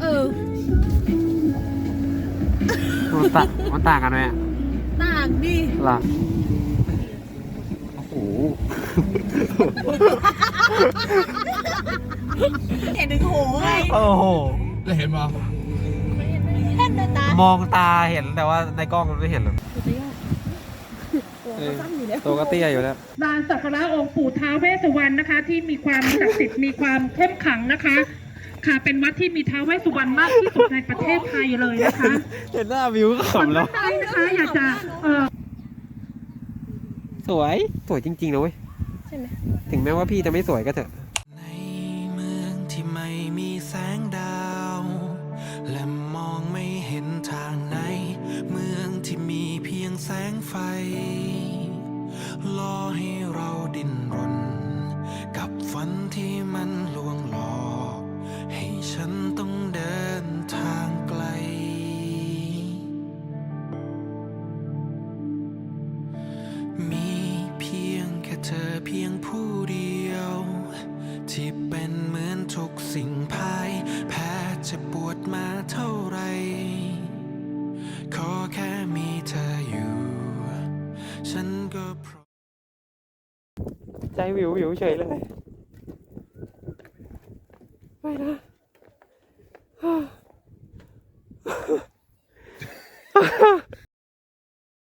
เออ มันต่างมันต่างกันไหมอต่างดิ หรอโอ้โหเห็นถึงโหไงโอ้โห จะเห็นป่ะเห็นด้วยตามองตาเห็นแต่ว่าในกล้องมันไม่เห็นหรอก เออตัวก็เตี้ยอยู่แล้ว ลานสักการะองค์ปู่ท้าวเวสสุวรรณนะคะ ที่มีความศักดิ์สิทธิ์มีความเข้มขลังนะคะ ค่ะเป็นวัดที่มีท้าวเวสสุวรรณมากที่สุดในประเทศไทยเลยนะคะเห็นหน้าวิวก็ขำแล้วใช่นะคะอยากจะเอ่อ สวย สวยจริงๆนะเว้ย ใช่ไหม ถึงแม้ว่าพี่จะไม่สวยก็เถอะ ในเมืองที่ไม่มีแสงดาว และมองไม่เห็นทางไหน เมืองที่มีเพียงแสงไฟ รอให้เราดิ้นรน กับฝันที่มันลวงหลอก ให้ฉันต้องเดินทางไกล มีเพียงแค่เธอเพียงผู้เดียว ที่เป็นเหมือนทุกสิ่งภายแพ้จะปวดมาเท่าไร ขอแค่มีเธออยู่ ฉันก็พร้อม ใจวิววิวเฉยเลย ไปนะ